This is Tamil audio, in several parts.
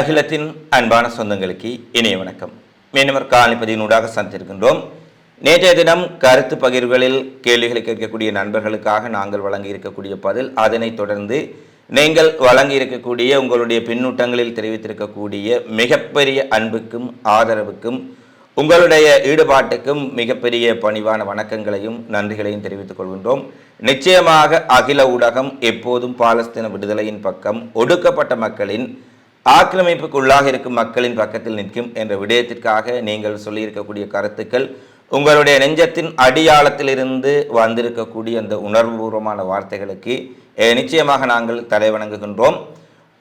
அகிலத்தின் அன்பான சொந்தங்களுக்கு இணைய வணக்கம். மீண்டும் காலிப்பதியினூடாக சந்திருக்கின்றோம் நேற்றைய தினம் கருத்து பகிர்வுகளில் கேள்விகளை கேட்கக்கூடிய நண்பர்களுக்காக நாங்கள் வழங்கி இருக்கக்கூடிய பதில் அதனைத் தொடர்ந்து நீங்கள் வழங்கி இருக்கக்கூடிய உங்களுடைய பின்னூட்டங்களில் தெரிவித்திருக்கக்கூடிய மிகப்பெரிய அன்புக்கும் ஆதரவுக்கும் உங்களுடைய ஈடுபாட்டுக்கும் மிகப்பெரிய பணிவான வணக்கங்களையும் நன்றிகளையும் தெரிவித்துக் கொள்கின்றோம். நிச்சயமாக அகில ஊடகம் எப்போதும் பாலஸ்தீன விடுதலையின் பக்கம் ஒடுக்கப்பட்ட மக்களின் ஆக்கிரமிப்புக்குள்ளாக இருக்கும் மக்களின் பக்கத்தில் நிற்கும் என்ற விடயத்திற்காக நீங்கள் சொல்லியிருக்கக்கூடிய கருத்துக்கள் உங்களுடைய நெஞ்சத்தின் அடியாளத்திலிருந்து வந்திருக்கக்கூடிய அந்த உணர்வுபூர்வமான வார்த்தைகளுக்கு நிச்சயமாக நாங்கள் தலைவணங்குகின்றோம்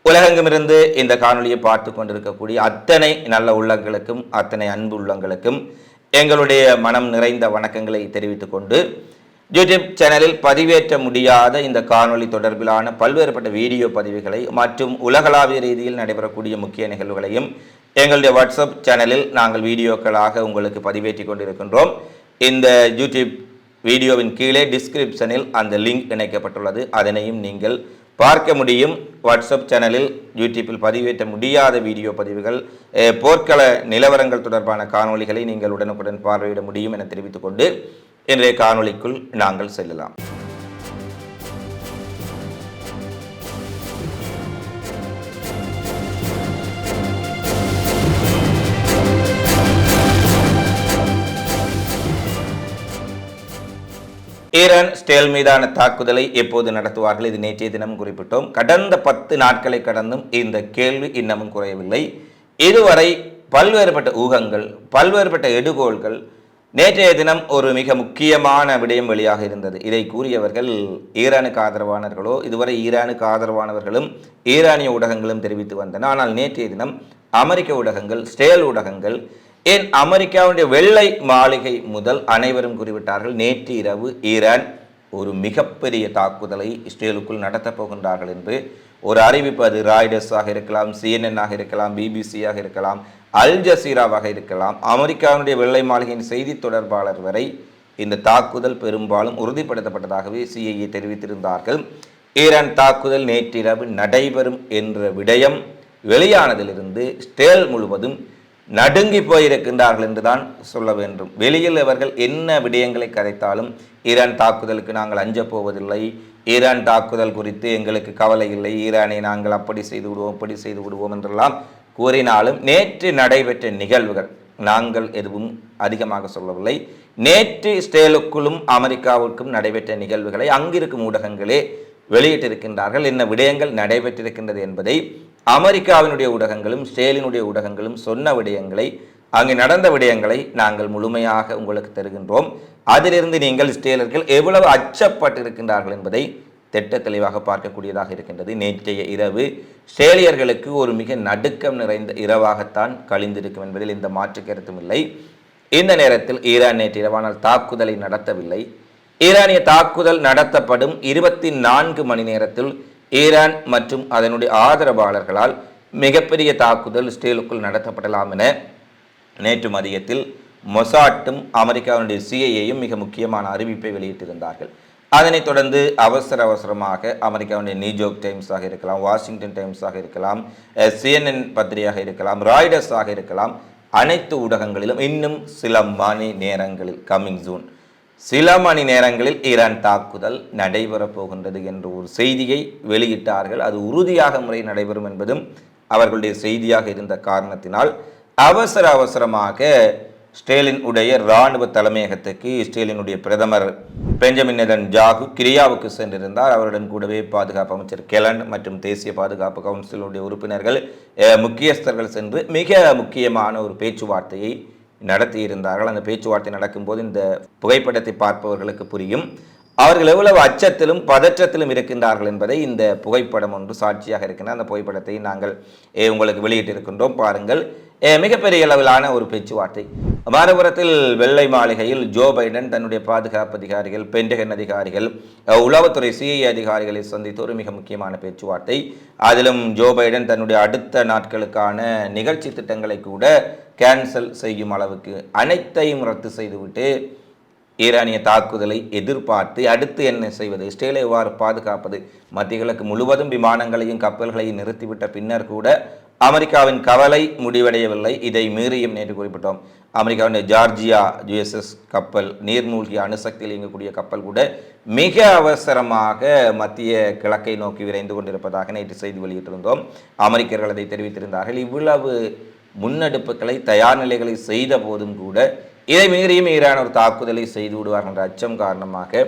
உலகெங்குமிருந்து இந்த காணொலியை பார்த்து கொண்டிருக்கக்கூடிய அத்தனை நல்ல உள்ளங்களுக்கும் அத்தனை அன்பு உள்ளங்களுக்கும் எங்களுடைய மனம் நிறைந்த வணக்கங்களை தெரிவித்துக் கொண்டு யூடியூப் சேனலில் பதிவேற்ற முடியாத இந்த காணொளி தொடர்பிலான பல்வேறுபட்ட வீடியோ பதிவுகளை மற்றும் உலகளாவிய ரீதியில் நடைபெறக்கூடிய முக்கிய நிகழ்வுகளையும் எங்களுடைய வாட்ஸ்அப் சேனலில் நாங்கள் வீடியோக்களாக உங்களுக்கு பதிவேற்றி கொண்டிருக்கின்றோம். இந்த யூடியூப் வீடியோவின் கீழே டிஸ்கிரிப்ஷனில் அந்த லிங்க் இணைக்கப்பட்டுள்ளது. அதனையும் நீங்கள் பார்க்க முடியும். வாட்ஸ்அப் சேனலில் யூடியூப்பில் பதிவேற்ற முடியாத வீடியோ பதிவுகள் போர்க்கள நிலவரங்கள் தொடர்பான காணொளிகளை நீங்கள் உடனுக்குடன் பார்வையிட முடியும் என தெரிவித்துக் கொண்டு இன்றைய காணொளிக்குள் நாங்கள் செல்லலாம். ஈரான் ஸ்டேல் மீதான தாக்குதலை எப்போது நடத்துவார்கள்? இது நேற்றைய தினம் குறிப்பிட்டோம். கடந்த பத்து நாட்களை கடந்தும் இந்த கேள்வி இன்னமும் குறையவில்லை. இதுவரை பல்வேறுபட்ட ஊகங்கள் பல்வேறுபட்ட எடுகோள்கள் நேற்றைய தினம் ஒரு மிக முக்கியமான விடயம் வெளியாக இருந்தது. இதை கூறியவர்கள் ஈரானுக்கு ஆதரவானவர்களோ இதுவரை ஈரானுக்கு ஆதரவானவர்களும் ஈரானிய ஊடகங்களும் தெரிவித்து வந்தன. ஆனால் நேற்றைய தினம் அமெரிக்க ஊடகங்கள் ஸ்டேல் ஊடகங்கள் ஏன் அமெரிக்காவுடைய வெள்ளை மாளிகை முதல் அனைவரும் குறிவிட்டார்கள் நேற்று இரவு ஈரான் ஒரு மிகப்பெரிய தாக்குதலை இஸ்ரேலுக்குள் நடத்தப் போகின்றார்கள் என்று ஒரு அறிவிப்பு அது ராய்டர்ஸாக இருக்கலாம் சிஎன்என்னாக இருக்கலாம் பிபிசியாக இருக்கலாம் அல் ஜசீராவாக இருக்கலாம். அமெரிக்காவினுடைய வெள்ளை மாளிகையின் செய்தி தொடர்பாளர் வரை இந்த தாக்குதல் பெரும்பாலும் உறுதிப்படுத்தப்பட்டதாகவே சிஐஏ தெரிவித்திருந்தார்கள். ஈரான் தாக்குதல் நேற்றிரவு நடைபெறும் என்ற விடயம் வெளியானதிலிருந்து ஸ்டேல் முழுவதும் நடுங்கி போயிருக்கின்றார்கள் என்றுதான் சொல்ல வேண்டும். வெளியில் அவர்கள் என்ன விடயங்களை கதைத்தாலும் ஈரான் தாக்குதலுக்கு நாங்கள் அஞ்சப் போவதில்லை. ஈரான் தாக்குதல் குறித்து எங்களுக்கு கவலை இல்லை. ஈரானை நாங்கள் அப்படி செய்து விடுவோம் இப்படி செய்து விடுவோம் என்றெல்லாம் கூறினாலும் நேற்று நடைபெற்ற நிகழ்வுகள் நாங்கள் எதுவும் அதிகமாக சொல்லவில்லை. நேற்று இஸ்ரேலுக்குள்ளும் அமெரிக்காவுக்கும் நடைபெற்ற நிகழ்வுகளை அங்கிருக்கும் ஊடகங்களே வெளியிட்டிருக்கின்றார்கள். என்ன விடயங்கள் நடைபெற்றிருக்கின்றது என்பதை அமெரிக்காவினுடைய ஊடகங்களும் ஸ்டேலினுடைய ஊடகங்களும் சொன்ன விடயங்களை அங்கு நடந்த விடயங்களை நாங்கள் முழுமையாக உங்களுக்கு தருகின்றோம். அதிலிருந்து நீங்கள் ஸ்டேலர்கள் எவ்வளவு அச்சப்பட்டிருக்கின்றார்கள் என்பதை திட்ட தெளிவாக பார்க்கக்கூடியதாக இருக்கின்றது. நேற்றைய இரவு ஸ்டேலியர்களுக்கு ஒரு மிக நடுக்கம் நிறைந்த இரவாகத்தான் கழிந்திருக்கும் என்பதில் இந்த மாற்று கருத்தும் இல்லை. இந்த நேரத்தில் ஈரான் நேற்று இரவானால் தாக்குதலை நடத்தவில்லை. ஈரானிய தாக்குதல் நடத்தப்படும் இருபத்தி நான்கு மணி நேரத்தில் ஈரான் மற்றும் அதனுடைய ஆதரவாளர்களால் மிகப்பெரிய தாக்குதல் இஸ்ரேலுக்குள் நடத்தப்படலாம் என நேற்று மதியத்தில் மொசாட்டும் அமெரிக்காவினுடைய சிஐஏயும் மிக முக்கியமான அறிவிப்பை வெளியிட்டிருந்தார்கள். அதனைத் தொடர்ந்து அவசர அவசரமாக அமெரிக்காவுடைய நியூயோர்க் டைம்ஸாக இருக்கலாம் வாஷிங்டன் டைம்ஸாக இருக்கலாம் சிஎன்என் பத்திரிகையாக இருக்கலாம் ராய்டர்ஸாக இருக்கலாம். அனைத்து ஊடகங்களிலும் இன்னும் சில மணி நேரங்களில் கம்மிங் ஜூன் சில மணி நேரங்களில் ஈரான் தாக்குதல் நடைபெறப் போகின்றது என்ற ஒரு செய்தியை வெளியிட்டார்கள். அது உறுதியாக முறை நடைபெறும் என்பதும் அவர்களுடைய செய்தியாக இருந்த காரணத்தினால் அவசர அவசரமாக ஸ்டேலின் உடைய இராணுவ தலைமையகத்துக்கு ஸ்டேலினுடைய பிரதமர் பெஞ்சமின் நெதன் ஜாகு கிரியாவுக்கு சென்றிருந்தார். அவருடன் கூடவே பாதுகாப்பு அமைச்சர் கெலன் மற்றும் தேசிய பாதுகாப்பு கவுன்சிலுடைய உறுப்பினர்கள் முக்கியஸ்தர்கள் சென்று மிக முக்கியமான ஒரு பேச்சுவார்த்தையை நடத்தியிருந்தார்கள். அந்த பேச்சுவார்த்தை நடக்கும்போது இந்த புகைப்படத்தை பார்ப்பவர்களுக்கு புரியும். அவர்கள் எவ்வளவு அச்சத்திலும் பதற்றத்திலும் இருக்கின்றார்கள் என்பதை இந்த புகைப்படம் ஒன்று சாட்சியாக இருக்கின்ற அந்த புகைப்படத்தை நாங்கள் உங்களுக்கு வெளியிட்டிருக்கின்றோம். பாருங்கள். மிகப்பெரிய அளவிலான ஒரு பேச்சுவார்த்தை. மறுபுறத்தில் வெள்ளை மாளிகையில் ஜோ பைடன் தன்னுடைய பாதுகாப்பு அதிகாரிகள் பென்டகன் அதிகாரிகள் உளவுத்துறை சிஐ அதிகாரிகளை சந்தித்து ஒரு மிக முக்கியமான பேச்சுவார்த்தை. அதிலும் ஜோ பைடன் தன்னுடைய அடுத்த நாட்களுக்கான நிகழ்ச்சி திட்டங்களை கூட கேன்சல் செய்யும் அளவுக்கு அனைத்தையும் ரத்து செய்துவிட்டு ஈரானிய தாக்குதலை எதிர்பார்த்து அடுத்து என்ன செய்வது? இஸ்ரேலை எவ்வாறு பாதுகாப்பது? மத்திய கிழக்கு முழுவதும் விமானங்களையும் கப்பல்களையும் நிறுத்திவிட்ட பின்னர் கூட அமெரிக்காவின் கவலை முடிவடையவில்லை. இதை மீறியும் நேற்று குறிப்பிட்டோம். அமெரிக்காவின் ஜார்ஜியா யுஎஸ்எஸ் கப்பல் நீர்மூழ்கி அணுசக்தியில் இயங்கக்கூடிய கப்பல் கூட மிக அவசரமாக மத்திய கிழக்கை நோக்கி விரைந்து கொண்டிருப்பதாக நேற்று செய்தி வெளியிட்டிருந்தோம். அமெரிக்கர்கள் அதை தெரிவித்திருந்தார்கள். இவ்வளவு முன்னெடுப்புகளை தயார் நிலைகளை செய்த போதும் கூட இதை மீறியும் ஈரான் ஒரு தாக்குதலை செய்து விடுவார் என்ற அச்சம் காரணமாக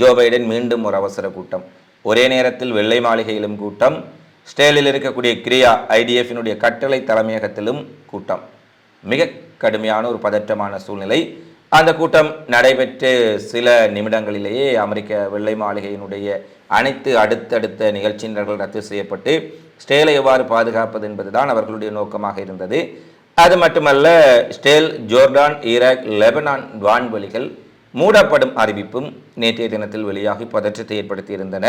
ஜோ பைடன் மீண்டும் ஒரு அவசர கூட்டம். ஒரே நேரத்தில் வெள்ளை மாளிகையிலும் கூட்டம் ஸ்டேலில் இருக்கக்கூடிய கிரியா ஐடிஎஃபினுடைய கட்டளை தலைமையகத்திலும் கூட்டம். மிக கடுமையான ஒரு பதற்றமான சூழ்நிலை. அந்த கூட்டம் நடைபெற்று சில நிமிடங்களிலேயே அமெரிக்க வெள்ளை மாளிகையினுடைய அனைத்து அடுத்தடுத்த நிகழ்ச்சியினர்கள் ரத்து செய்யப்பட்டு ஸ்டேலை எவ்வாறு பாதுகாப்பது என்பதுதான் அவர்களுடைய நோக்கமாக இருந்தது. அது மட்டுமல்ல ஸ்டேல் ஜோர்டான் ஈராக் லெபனான் வான்வெளிகள் மூடப்படும் அறிவிப்பும் நேற்றைய தினத்தில் வெளியாகி பதற்றத்தை ஏற்படுத்தியிருந்தன.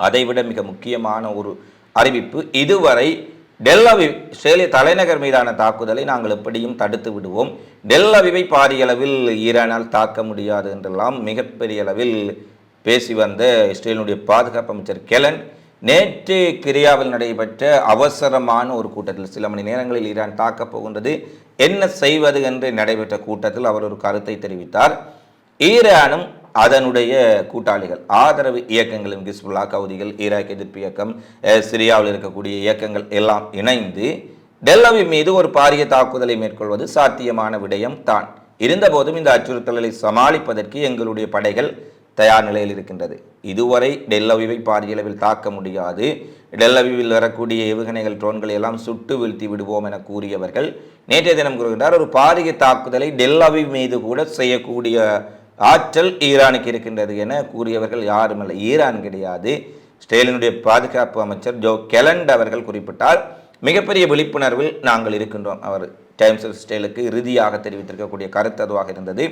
அதைவிட மிக முக்கியமான ஒரு அறிவிப்பு இதுவரை டெல்லவி இஸ்ரேலிய தலைநகர் மீதான தாக்குதலை நாங்கள் எப்படியும் தடுத்து விடுவோம். டெல்லவிவை பாரிய அளவில் ஈரானால் தாக்க முடியாது என்றெல்லாம் மிகப்பெரிய அளவில் பேசி வந்த இஸ்ரேலினுடைய பாதுகாப்பு அமைச்சர் கெலன் நேற்று கிரியாவில் நடைபெற்ற அவசரமான ஒரு கூட்டத்தில் சில மணி நேரங்களில் ஈரான் தாக்கப் போகின்றது. என்ன செய்வது என்று நடைபெற்ற கூட்டத்தில் அவர் ஒரு கருத்தை தெரிவித்தார். ஈரானும் அதனுடைய கூட்டாளிகள் ஆதரவு இயக்கங்களும் கிஸ்புல்லா கவுதிகள் ஈராக் எதிர்ப்பு இயக்கம் சிரியாவில் இருக்கக்கூடிய இயக்கங்கள் எல்லாம் இணைந்து டெல்லவி மீது ஒரு பாரிய தாக்குதலை மேற்கொள்வது சாத்தியமான விடயம் தான். இருந்தபோதும் இந்த அச்சுறுத்தலை சமாளிப்பதற்கு எங்களுடைய படைகள் தயார் நிலையில் இருக்கின்றது. இதுவரை டெல்லவிவை பாரிய அளவில் தாக்க முடியாது. டெல்லவிவில் வரக்கூடிய ஏவுகணைகள் ட்ரோன்களை எல்லாம் சுட்டு வீழ்த்தி விடுவோம் என கூறியவர்கள் நேற்றைய தினம் கூறுகின்றார். ஒரு பாரிய தாக்குதலை டெல்லவி மீது கூட செய்யக்கூடிய ஆற்றல் ஈரானுக்கு இருக்கின்றது என கூறியவர்கள் யாருமில்லை ஈரான் கிடையாது. ஸ்டேலினுடைய பாதுகாப்பு அமைச்சர் ஜோ கெலண்ட் அவர்கள் குறிப்பிட்டார். மிகப்பெரிய விழிப்புணர்வில் நாங்கள் இருக்கின்றோம். அவர் டைம்ஸ் ஆஃப் ஸ்டேலுக்கு இறுதியாக தெரிவித்திருக்கக்கூடிய கருத்து அதுவாக இருந்தது.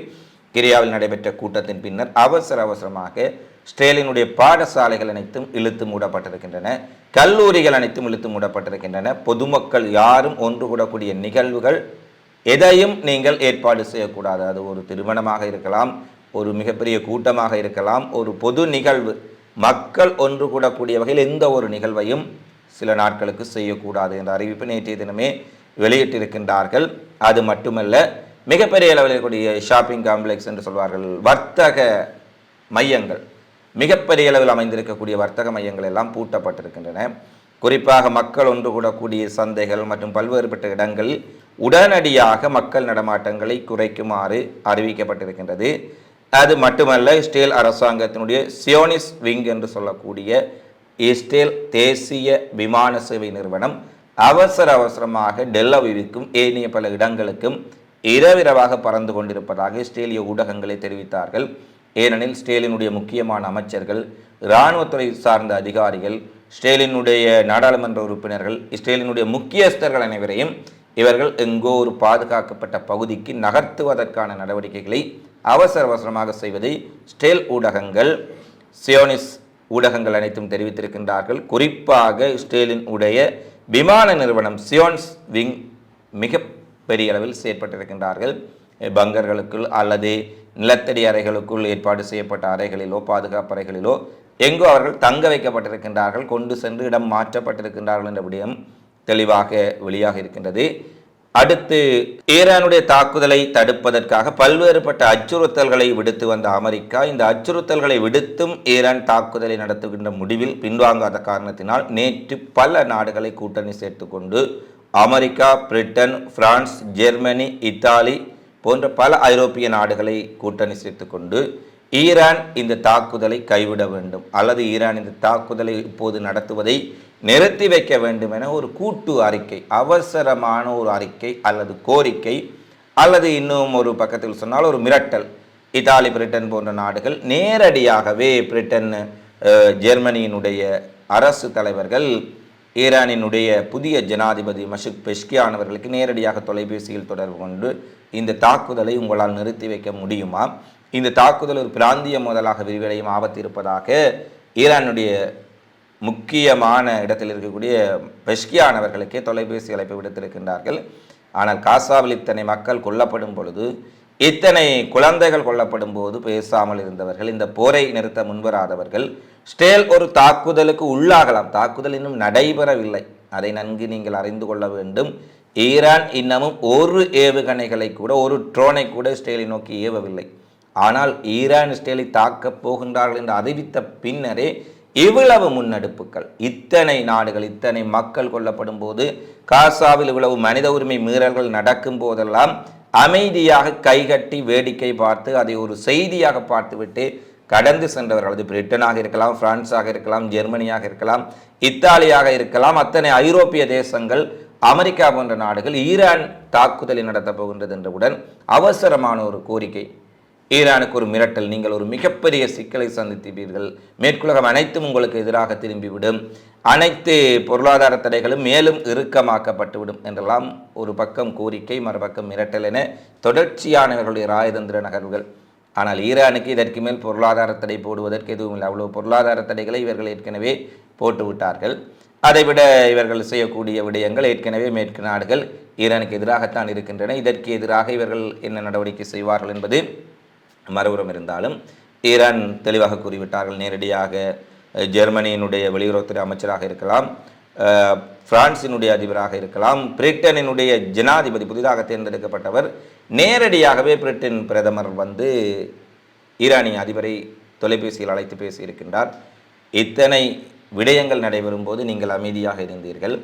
கிரியாவில் நடைபெற்ற கூட்டத்தின் பின்னர் அவசர அவசரமாக ஸ்டேலினுடைய பாடசாலைகள் அனைத்தும் இழுத்து மூடப்பட்டிருக்கின்றன. கல்லூரிகள் அனைத்தும் இழுத்து மூடப்பட்டிருக்கின்றன. பொதுமக்கள் யாரும் ஒன்று கூடக்கூடிய நிகழ்வுகள் எதையும் நீங்கள் ஏற்பாடு செய்யக்கூடாது. அது ஒரு திருமணமாக இருக்கலாம் ஒரு மிகப்பெரிய கூட்டமாக இருக்கலாம் ஒரு பொது நிகழ்வு. மக்கள் ஒன்று கூடக்கூடிய வகையில் எந்த ஒரு நிகழ்வையும் சில நாட்களுக்கு செய்யக்கூடாது என்ற அறிவிப்பு நேற்றைய தினமே வெளியிட்டிருக்கின்றார்கள். அது மட்டுமல்ல மிகப்பெரிய அளவில் இருக்கக்கூடிய ஷாப்பிங் காம்ப்ளெக்ஸ் என்று சொல்வார்கள். வர்த்தக மையங்கள். மிகப்பெரிய அளவில் அமைந்திருக்கக்கூடிய வர்த்தக மையங்கள் எல்லாம் பூட்டப்பட்டிருக்கின்றன. குறிப்பாக மக்கள் ஒன்று கூடக்கூடிய சந்தைகள் மற்றும் பல்வேறுபட்ட இடங்கள் உடனடியாக மக்கள் நடமாட்டங்களை குறைக்குமாறு அறிவிக்கப்பட்டிருக்கின்றது. அது மட்டுமல்ல இஸ்ரேல் அரசாங்கத்தினுடைய சியோனிஸ் விங் என்று சொல்லக்கூடிய இஸ்ரேல் தேசிய விமான சேவை நிறுவனம் அவசர அவசரமாக டெல்லவிற்கும் ஏனைய பல இடங்களுக்கும் இரவிரவாக பறந்து கொண்டிருப்பதாக இஸ்ரேலிய ஊடகங்களை தெரிவித்தார்கள். ஏனெனில் ஸ்டேலினுடைய முக்கியமான அமைச்சர்கள் இராணுவத்துறை சார்ந்த அதிகாரிகள் ஸ்டேலினுடைய நாடாளுமன்ற உறுப்பினர்கள் இஸ்ரேலினுடைய முக்கியஸ்தர்கள் அனைவரையும் இவர்கள் எங்கோ ஒரு பாதுகாக்கப்பட்ட பகுதிக்கு நகர்த்துவதற்கான நடவடிக்கைகளை அவசர அவசரமாக செய்வதை ஸ்டேல் ஊடகங்கள் சியோனிஸ் ஊடகங்கள் அனைத்தும் தெரிவித்திருக்கின்றார்கள். குறிப்பாக இஸ்ரேலின் உடைய விமான நிறுவனம் சியோன்ஸ் விங் மிக பெரிய அளவில் செயற்பட்டிருக்கின்றார்கள். பங்கர்களுக்குள் அல்லது நிலத்தடி அறைகளுக்குள் ஏற்பாடு செய்யப்பட்ட அறைகளிலோ பாதுகாப்பு அறைகளிலோ எங்கோ அவர்கள் தங்க வைக்கப்பட்டிருக்கின்றார்கள் கொண்டு சென்று இடம் மாற்றப்பட்டிருக்கின்றார்கள் என்ற விடயம் தெளிவாக வெளியாக இருக்கின்றது. அடுத்து ஈரானுடைய தாக்குதலை தடுப்பதற்காக பல்வேறுபட்ட அச்சுறுத்தல்களை விடுத்து வந்த அமெரிக்கா இந்த அச்சுறுத்தல்களை விடுத்தும் ஈரான் தாக்குதலை நடத்துகின்ற முடிவில் பின்வாங்காத காரணத்தினால் நேற்று பல நாடுகளை கூட்டணி சேர்த்துக்கொண்டு America Britain France Germany Italy போன்ற பல ஐரோப்பிய நாடுகளை கூட்டணி சேர்த்துக்கொண்டு ஈரான் இந்த தாக்குதலை கைவிட வேண்டும். அல்லது ஈரான் இந்த தாக்குதலை இப்போது நடத்துவதை நிறுத்தி வைக்க வேண்டும் என ஒரு கூட்டு அறிக்கை அவசரமான ஒரு அறிக்கை அல்லது கோரிக்கை அல்லது இன்னும் ஒரு பக்கத்தில் சொன்னால் ஒரு மிரட்டல். இத்தாலி பிரிட்டன் போன்ற நாடுகள் நேரடியாகவே பிரிட்டன் ஜெர்மனியினுடைய அரசு தலைவர்கள் ஈரானினுடைய புதிய ஜனாதிபதி மஷுக் பெஷ்கியான் அவர்களுக்கு நேரடியாக தொலைபேசியில் தொடர்பு கொண்டு இந்த தாக்குதலை உங்களால் நிறுத்தி வைக்க முடியுமா? இந்த தாக்குதல் ஒரு பிராந்திய மோதலாக விரிவடையும் ஆபத்து இருப்பதாக ஈரானுடைய முக்கியமான இடத்தில் இருக்கக்கூடிய பெஷ்கியான் அவர்களுக்கே தொலைபேசி அழைப்பு விடுத்திருக்கின்றார்கள். ஆனால் காசாவில் இத்தனை மக்கள் கொல்லப்படும் பொழுது இத்தனை குழந்தைகள் கொல்லப்படும் போது பேசாமல் இருந்தவர்கள் இந்த போரை நிறுத்த முன்வராதவர்கள் ஸ்டேல் ஒரு தாக்குதலுக்கு உள்ளாகலாம். தாக்குதல் இன்னும் நடைபெறவில்லை. அதை நன்கு நீங்கள் அறிந்து கொள்ள வேண்டும். ஈரான் இன்னமும் ஒரு ஏவுகணைகளை கூட ஒரு ட்ரோனை கூட இஸ்ரேலை நோக்கி ஏவவில்லை. ஆனால் ஈரான் இஸ்ரேலை தாக்கப் போகின்றார்கள் என்று அறிவித்த பின்னரே இவ்வளவு முன்னெடுப்புகள். இத்தனை நாடுகள் இத்தனை மக்கள் கொல்லப்படும் போது காசாவில் இவ்வளவு மனித உரிமை மீறல்கள் நடக்கும் போதெல்லாம் அமைதியாக கைகட்டி வேடிக்கை பார்த்து அதை ஒரு செய்தியாக பார்த்துவிட்டு கடந்து சென்றவர்கள் அது பிரிட்டனாக இருக்கலாம் பிரான்ஸாக இருக்கலாம் ஜெர்மனியாக இருக்கலாம் இத்தாலியாக இருக்கலாம் அத்தனை ஐரோப்பிய தேசங்கள் அமெரிக்கா போன்ற நாடுகள் ஈரான் தாக்குதலை நடத்தப் போகின்றது என்றவுடன் அவசரமான ஒரு கோரிக்கை. ஈரானுக்கு ஒரு மிரட்டல். நீங்கள் ஒரு மிகப்பெரிய சிக்கலை சந்தித்தீர்கள். மேற்குலகம் அனைத்தும் உங்களுக்கு எதிராக திரும்பிவிடும். அனைத்து பொருளாதார தடைகளும் மேலும் இறுக்கமாக்கப்பட்டுவிடும் என்றெல்லாம் ஒரு பக்கம் கோரிக்கை மறுபக்கம் மிரட்டல் என தொடர்ச்சியானவர்களுடைய ராயதந்திர நகர்வுகள். ஆனால் ஈரானுக்கு இதற்கு மேல் பொருளாதார தடை போடுவதற்கு எதுவும் இல்லை. அவ்வளவு பொருளாதார தடைகளை இவர்கள் ஏற்கனவே போட்டுவிட்டார்கள் அதைவிட இவர்கள் செய்யக்கூடிய விடயங்கள் ஏற்கனவே மேற்கு நாடுகள் ஈரானுக்கு எதிராகத்தான் இருக்கின்றன. இதற்கு எதிராக இவர்கள் என்ன நடவடிக்கை செய்வார்கள் என்பது மறுபுறம் இருந்தாலும் ஈரான் தெளிவாக கூறிவிட்டார்கள். நேரடியாக ஜெர்மனியினுடைய வெளியுறவுத்துறை அமைச்சராக இருக்கலாம் பிரான்சினுடைய அதிபராக இருக்கலாம் பிரிட்டனினுடைய ஜனாதிபதி புதிதாக தேர்ந்தெடுக்கப்பட்டவர் நேரடியாகவே பிரிட்டன் பிரதமர் வந்து ஈரானிய அதிபரை தொலைபேசியில் அழைத்து பேசியிருக்கின்றார். இத்தனை விடயங்கள் நடைபெறும் போது நீங்கள் அமைதியாக இருந்தீர்கள்.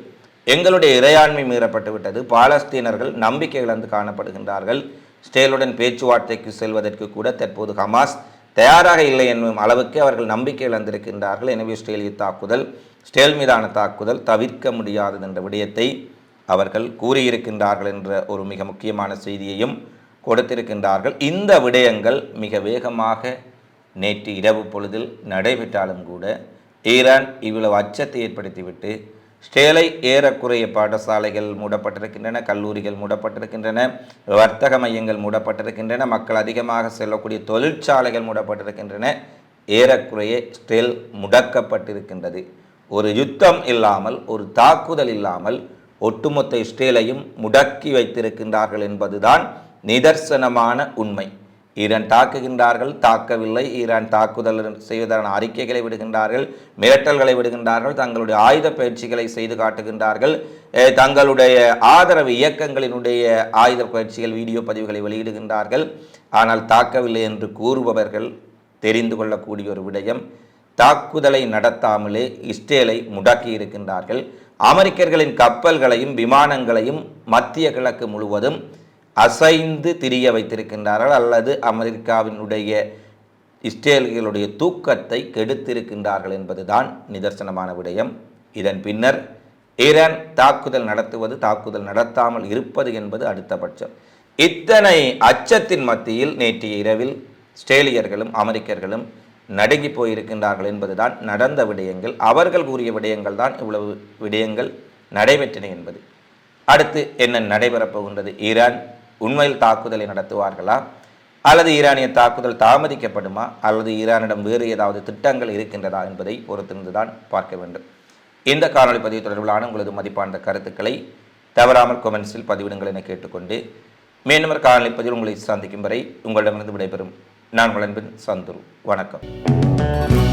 எங்களுடைய இறையாண்மை மீறப்பட்டு விட்டது. பாலஸ்தீனர்கள் நம்பிக்கை இழந்து காணப்படுகின்றார்கள். ஸ்டேலுடன் பேச்சுவார்த்தைக்கு செல்வதற்கு கூட தற்போது ஹமாஸ் தயாராக இல்லை என்னும் அளவுக்கு அவர்கள் நம்பிக்கை இழந்திருக்கின்றார்கள். எனவே இஸ்ரேலிய தாக்குதல் ஸ்டேல் மீதான தாக்குதல் தவிர்க்க முடியாதது என்ற விடயத்தை அவர்கள் கூறியிருக்கின்றார்கள் என்ற ஒரு மிக முக்கியமான செய்தியையும் கொடுத்திருக்கின்றார்கள். இந்த விடயங்கள் மிக வேகமாக நேற்று இரவு பொழுதில் நடைபெற்றாலும் கூட ஈரான் இவ்வளவு அச்சத்தை ஏற்படுத்திவிட்டு ஸ்டேலை ஏறக்குறைய பாடசாலைகள் மூடப்பட்டிருக்கின்றன கல்லூரிகள் மூடப்பட்டிருக்கின்றன வர்த்தக மையங்கள் மூடப்பட்டிருக்கின்றன மக்கள் அதிகமாக செல்லக்கூடிய தொழிற்சாலைகள் மூடப்பட்டிருக்கின்றன ஏறக்குறைய ஸ்டேல் முடக்கப்பட்டிருக்கின்றது. ஒரு யுத்தம் இல்லாமல் ஒரு தாக்குதல் இல்லாமல் ஒட்டுமொத்த இஸ்ரேலையும் முடக்கி வைத்திருக்கின்றார்கள் என்பதுதான் நிதர்சனமான உண்மை. ஈரான் தாக்குகின்றார்கள் தாக்கவில்லை. ஈரான் தாக்குதல் செய்வதற்கான அறிக்கைகளை விடுகின்றார்கள் மிரட்டல்களை விடுகின்றார்கள் தங்களுடைய ஆயுத பயிற்சிகளை செய்து காட்டுகின்றார்கள். தங்களுடைய ஆதரவு இயக்கங்களினுடைய ஆயுத பயிற்சிகள் வீடியோ பதிவுகளை வெளியிடுகின்றார்கள். ஆனால் தாக்கவில்லை என்று கூறுபவர்கள் தெரிந்து கொள்ளக்கூடிய ஒரு விடயம். தாக்குதலை நடத்தாமலே இஸ்ரேலை முடக்கி இருக்கின்றார்கள் அமெரிக்கர்களின் கப்பல்களையும் விமானங்களையும் மத்திய கிழக்கு முழுவதும் அசைந்து திரிய வைத்திருக்கின்றார்கள். அல்லது அமெரிக்காவினுடைய இஸ்ரேல்களுடைய தூக்கத்தை கெடுத்திருக்கின்றார்கள் என்பதுதான் நிதர்சனமான விடயம். இதன் பின்னர் ஈரான் தாக்குதல் நடத்துவது தாக்குதல் நடத்தாமல் இருப்பது என்பது அடுத்த பட்சம். இத்தனை அச்சத்தின் மத்தியில் நேற்று இரவில் ஸ்ட்ரேலியர்களும் அமெரிக்கர்களும் நடுங்கி போயிருக்கின்றார்கள் என்பதுதான் நடந்த விடயங்கள். அவர்கள் கூறிய விடயங்கள் தான் இவ்வளவு விடயங்கள் நடைபெற்றன என்பது. அடுத்து என்ன நடைபெறப் போகின்றது? ஈரான் உண்மையில் தாக்குதலை நடத்துவார்களா? அல்லது ஈரானிய தாக்குதல் தாமதிக்கப்படுமா? அல்லது ஈரானிடம் வேறு ஏதாவது திட்டங்கள் இருக்கின்றதா என்பதை பொறுத்திருந்துதான் பார்க்க வேண்டும். இந்த காணொலி பதிவு தொடர்பிலான உங்களது மதிப்பான கருத்துக்களை தவறாமல் கொமெண்ட்ஸில் பதிவிடுங்கள் என கேட்டுக்கொண்டு மீனவர் காணொலி பதிவில் உங்களை சந்திக்கும் வரை உங்களிடமிருந்து விடைபெறும் நான் உங்கள் அன்பின் சந்துரு. வணக்கம்.